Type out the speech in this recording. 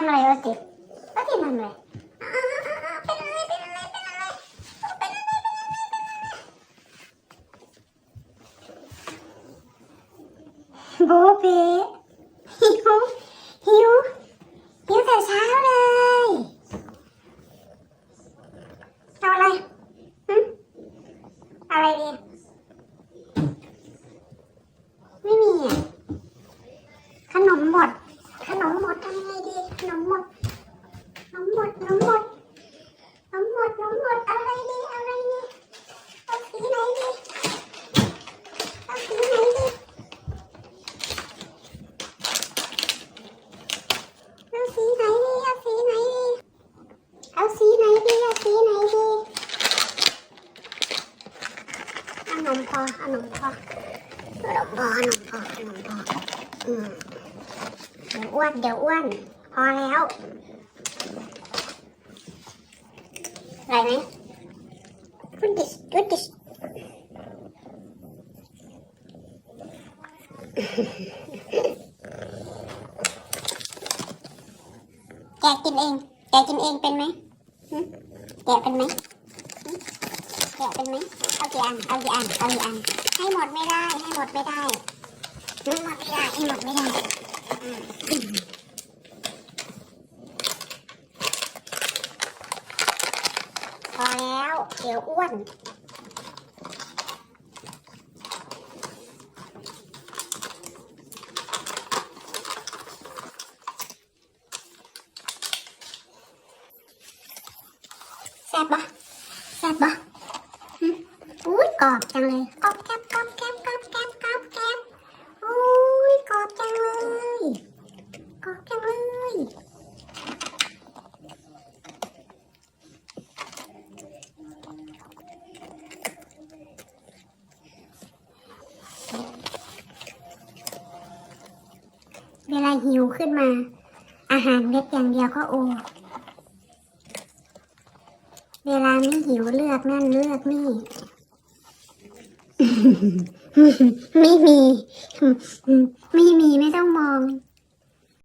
ำอะไรวะจิวะจิทำอะไรอ่าๆๆเป็นอะไรเป็นอะไรเป็นอะไรเป็นอะไรเป็นอะไรเป็นอะไรโบเบหิวหิวหิวแต่เช้าเลยเอาอะไรหึอะไรดี ไม่มีอะ ขนมหมด ขนมหมดทำไงดี ขนมหมด ขนมหมดขนมหมดขนมหมดขนมหมด อะไรดี อะไรดี เอาสีไหนดี เอาสีไหนดี เอาสีไหนดี เอาสีไหนดี เอาสีไหนดี เอาสีไหนดีเอา นมพอเอานมพอเอานมพอเอานมพอเอานมพออืมเดี๋ยวอ้วนเดี๋ยวอ้วนพอแล้วอะไรไหม What this What this แกะกินเอง แกะกินเองเป็นไหมแกะเป็นไหม แกเป็นไหมเอากี่อันเอากี่อันเอากี่อันให้หมดไม่ได้ให้หมดไม่ได้ให้หมดไม่ได้ให้หมดไม่ได้อืมพอแล้วเดี๋ยวอ้วนแซ่บปะแซ่บปะ อุ้ยกรอบจังเลยกรอบแกรบกรอบแกรบกรอบแกรบกรอบแกรบอุ้ยกรอบจังเลยกรอบจังเลยเวลาหิวขึ้นมา อาหารเม็ดอย่างเดียวก็โอ เวลาไม่หิวเลือกนั่นเลือกนี่ ไม่มี ไม่มีไม่ต้องมอง